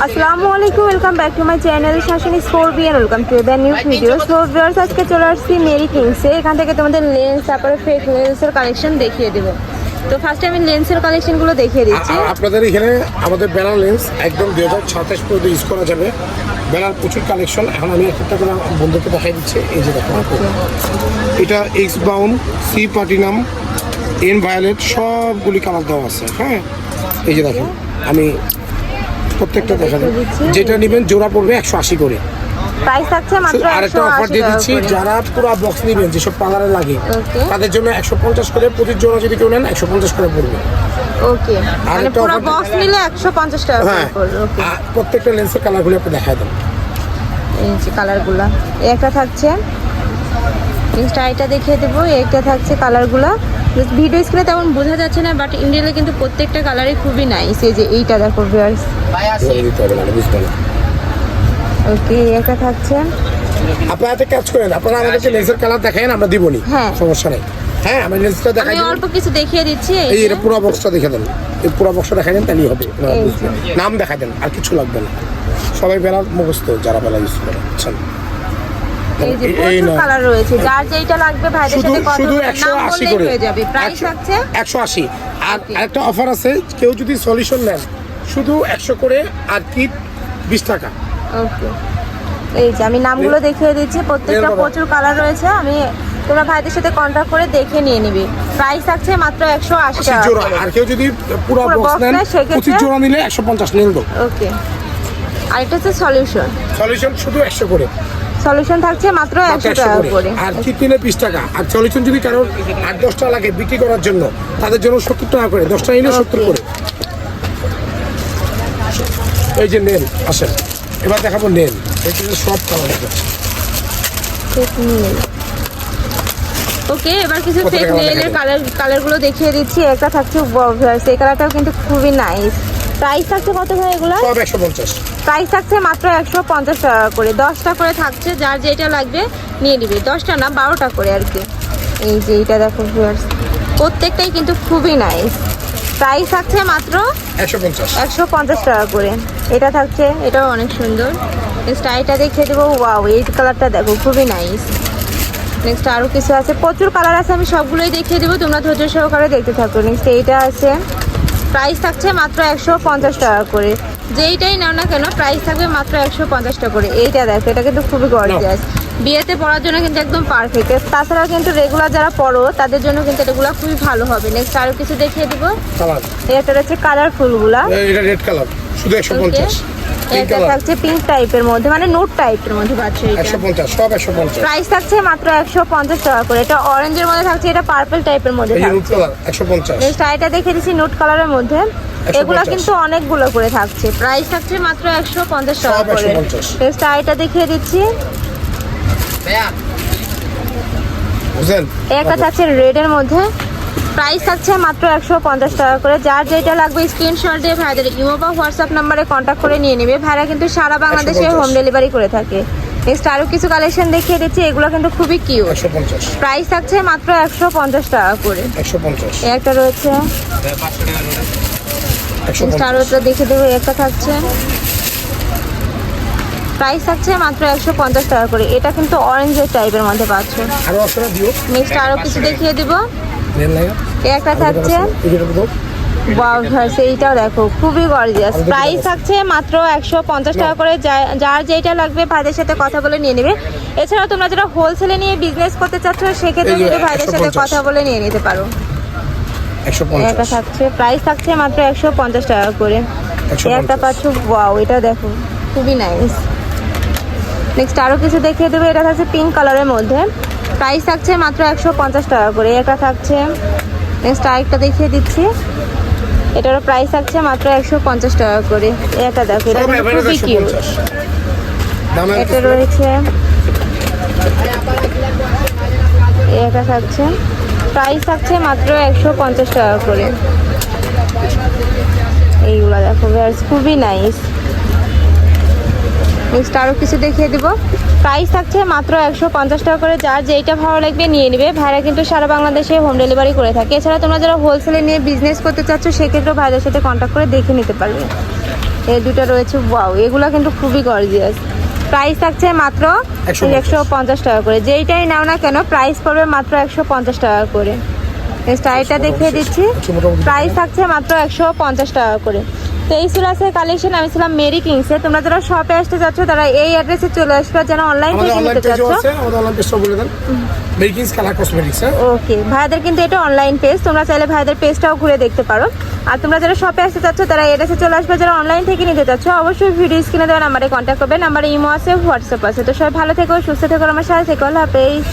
আসসালামু আলাইকুম welcome back to my channel শাসন স্কোরবি and welcome to the new video so viewers আজকে চলে আসছি মেরি কিংসে এখান থেকে তোমাদের লেন্স তারপরে ফেক লেন্সের কালেকশন দেখিয়ে দেবো। তো ফার্স্টে আমি লেন্সের কালেকশনগুলো দেখিয়ে দিচ্ছি। আপনাদের এখানে আমাদের ব্যানার লেন্স একদম দুই হাজার সাতাশ পর্যন্ত ইউজ করা যাবে। ব্যানার প্রচুর কালেকশন এখন আমি একটা করে বন্ধুকে দেখাই দিচ্ছি। এই যে দেখো। এটা এক্স বাউন সি প্লাটিনাম এন ভায়োলেট সবগুলি কালার দেওয়া আছে। হ্যাঁ? এই যে দেখেন। আমি প্রত্যেকটা দেখা। যেটা নেবেন জোড়া পড়বে একশো আশি করে। প্রাইস থাকছে মাত্র আর একটা অফার দিয়ে দিচ্ছি যারা পুরো বক্স নেবেন যেসব পার্লারে লাগে তাদের জন্য একশো পঞ্চাশ করে প্রতি জোড়া যদি কেউ নেন একশো পঞ্চাশ করে পড়বে। ওকে মানে পুরো বক্স নিলে টাকা হ্যাঁ পড়বে ওকে প্রত্যেকটা লেন্সের কালারগুলো আপনি দেখাই দেন। এই যে কালারগুলো একটা থাকছে। নেক্সট আইটা দেখিয়ে দেবো এই একটা থাকছে কালারগুলো ভিডিও স্ক্রিনে তেমন বোঝা যাচ্ছে না বাট ইন্ডিয়ালে কিন্তু প্রত্যেকটা কালারই খুবই নাইস এই যে এইটা দেখো ভিউয়ার্স ওকে একটা থাকছে। আপনারা একটা কাজ করেন আপনারা আমাদেরকে লেন্সের কালার দেখান আমরা দিবনি। হ্যাঁ। সমস্যা নেই। হ্যাঁ আমি লেন্সটা দেখাই আমি অল্প কিছু দেখিয়ে দিচ্ছি এই এটা পুরো বক্সটা দেখে দেন। এই পুরো বক্সটা দেখাই দেন তাহলেই হবে? নাম দেখা দেন আর কিছু লাগবে না। সবাই বেলা মুখস্থ যারা বেলা ইউজ করে এই যে প্রচুর কালার রয়েছে। যার লাগবে ভাইদের সাথে কথা শুধু করে। হয়ে যাবে। প্রাইস আর একটা অফার আছে কেউ যদি সলিউশন নেন শুধু একশো করে আর কিট বিশ টাকা। ওকে এই যে আমি নামগুলো দেখিয়ে দিচ্ছি প্রত্যেকটা প্রচুর কালার রয়েছে। আমি তোমরা ভাইদের সাথে কন্ট্যাক্ট করে দেখে নিয়ে নিবি। প্রাইস থাকছে মাত্র একশো আশি পঁচিশ টাকা জোড়া। আর কেউ যদি পুরো বক্স নেন নেয়, সেক্ষেত্রে- পঁচিশ জোড়া নিলে একশো পঞ্চাশ নিন তো ওকে আর এটা হচ্ছে সলিউশন সলিউশন শুধু একশো করে। সলিউশন থাকছে মাত্র একশো টাকা করে। আর কিট নিলে বিশ টাকা। আর সলিউশন যদি কারোর আট দশটা লাগে বিক্রি করার জন্য তাদের জন্য সত্তর টাকা করে। দশটা নিলে সত্তর করে। এই যে নেন আসেন। এবার দেখাবো নেন যে সব কালার আছে। ওকে এবার কিছু ফেক নেইলের কালার কালারগুলো দেখিয়ে দিচ্ছি। একটা থাকছে এই কালারটাও কিন্তু খুবই নাইস প্রাইস থাকছে কত ভাই এগুলো সব একশো পঞ্চাশ। প্রাইস থাকছে মাত্র একশো পঞ্চাশ টাকা করে। দশটা করে থাকছে যার যেটা লাগবে নিয়ে নিবে। দশটা না বারোটা করে আর কি। এই যে এইটা দেখো ভিউয়ার্স প্রত্যেকটাই কিন্তু খুবই নাইস প্রাইস থাকছে মাত্র একশো পঞ্চাশ। টাকা করে। এটা থাকছে এটাও অনেক সুন্দর। নেক্সট আইটা দেখিয়ে দেবো। ওয়াও এই কালারটা দেখো খুবই নাইস নেক্সট আরও কিছু আছে। প্রচুর কালার আছে আমি সবগুলোই দেখিয়ে দেবো। তোমরা ধৈর্য সহকারে দেখতে থাকো। নেক্সট এইটা আছে। প্রাইস থাকছে মাত্র একশো পঞ্চাশ টাকা করে। যেইটাই নাও না কেন প্রাইস থাকবে মাত্র একশো পঞ্চাশ টাকা করে। এইটা দেখো এটা কিন্তু খুবই গর্জিয়াস বিয়েতে পড়ার জন্য কিন্তু একদম পারফেক্ট তাছাড়াও কিন্তু রেগুলার যারা পড়ো তাদের জন্য কিন্তু এগুলো খুবই ভালো হবে। নেক্সট আরও কিছু দেখিয়ে দেবো। এটা হচ্ছে কালারফুলগুলা এটা রেড কালার শুধু একশো Okay. পঞ্চাশ। পিঙ্ক এটা কালার থাকছে পিঙ্ক টাইপের মধ্যে মানে নোট টাইপের মধ্যে পাচ্ছে এটা সব প্রাইস থাকছে মাত্র একশো পঞ্চাশ টাকা করে। এটা অরেঞ্জের মধ্যে থাকছে এটা পার্পল টাইপের মধ্যে থাকছে। নেক্সট দেখে দিচ্ছি নোট কালারের মধ্যে। 150 এগুলা কিন্তু অনেকগুলো করে থাকছে। প্রাইস থাকছে মাত্র একশো পঞ্চাশ টাকা করে। 150 নেক্সট এটা দেখিয়ে দিচ্ছি। একটা থাকছে রেডের মধ্যে। প্রাইস থাকছে মাত্র একশো পঞ্চাশ টাকা করে। যার যেটা লাগবে স্ক্রিনশট দিয়ে ভাইদের ইমো বা হোয়াটসঅ্যাপ নাম্বারে কন্ট্যাক্ট করে নিয়ে নেবে। ভাইরা কিন্তু সারা বাংলাদেশে হোম ডেলিভারি করে থাকে। নেক্সট আরও কিছু কালেকশন দেখিয়ে দিচ্ছি। এগুলো কিন্তু খুবই পঞ্চাশ। প্রাইস থাকছে মাত্র একশো পঞ্চাশ টাকা করে। একশো পঞ্চাশ। এই একটা রয়েছে। একটা দেখে দেবো একটা থাকছে। প্রাইস থাকছে মাত্র একশো পঞ্চাশ টাকা করে। এটা কিন্তু অরেঞ্জের টাইপের মধ্যে পাচ্ছ। নেক্সট আরও কিছু দেখিয়ে দিব। একটা থাকছে। ভার্স দেখো খুবই গর্জিয়াস প্রাইস থাকছে মাত্র একশো পঞ্চাশ টাকা করে। যা- যার যেটা লাগবে ভাইদের সাথে কথা বলে নিয়ে নেবে। এছাড়াও তোমরা যারা হোলসেলে নিয়ে বিজনেস করতে চাচ্ছ সেক্ষেত্রে কিন্তু ভাইদের সাথে কথা বলে নিয়ে নিতে পারো। একটা থাকছে প্রাইস থাকছে মাত্র একশো পঞ্চাশ টাকা করে। 150 একটা পাচ্ছ ওয়াও এটা দেখো খুবই নাইস নেক্সট আরও কিছু দেখিয়ে দেবো এটা থাকছে পিঙ্ক কালারের মধ্যে। প্রাইস থাকছে মাত্র একশো পঞ্চাশ টাকা করে এটা থাকছে। নেক্সট আরেকটা দেখিয়ে দিচ্ছি। এটারও প্রাইস থাকছে মাত্র একশো পঞ্চাশ টাকা করে। একটা দেখো এটা খুবই কিউট এটা রয়েছে। একটা থাকছে। প্রাইস থাকছে মাত্র একশো পঞ্চাশ টাকা করে। এইগুলো দেখো বেশ খুবই নাইস নেক্সট আরও কিছু দেখিয়ে দিব। প্রাইস থাকছে মাত্র একশো পঞ্চাশ টাকা করে। যার যেইটা ভালো লাগবে নিয়ে নেবে। ভাইরা কিন্তু সারা বাংলাদেশে হোম ডেলিভারি করে থাকে। এছাড়া তোমরা যারা হোলসেলে নিয়ে বিজনেস করতে চাচ্ছ, সেক্ষেত্রেও ভাইদের সাথে কন্ট্যাক্ট করে দেখে নিতে পারবে। এই দুটো রয়েছে ওয়াও এগুলো কিন্তু খুবই গর্জিয়াস প্রাইস থাকছে মাত্র একশো পঞ্চাশ। টাকা করে। যেইটাই নাও না কেন প্রাইস পড়বে মাত্র একশো পঞ্চাশ টাকা করে। স্টাইলটা দেখিয়ে দিচ্ছি। প্রাইস থাকছে মাত্র একশো পঞ্চাশ টাকা করে। তো এই কালেকশন আমি ছিলাম মেরি কিংসে তোমরা যারা শপে আসতে যাচ্ছ তারা এই অ্যাড্রেসে চলে আসবে যারা অনলাইন থেকে নিতে চাচ্ছ ওকে ভাইদের কিন্তু এটা অনলাইন পেজ তোমরা চাইলে ভাইদের পেজটাও ঘুরে দেখতে পারো। আর তোমরা যারা শপে আসতে চাচ্ছ তারা এড্রেসে চলে আসবে যারা অনলাইন থেকে নিতে চাচ্ছ অবশ্যই ভিডিও স্ক্রিনে দেওয়া নাম্বারে কন্ট্যাক্ট করবে। নাম্বারে ইমো আছে হোয়াটসঅ্যাপ আছে। তো সবাই ভালো থেকো সুস্থ থেকো আমার সাথে থেকো। আল্লাহ হাফেজ।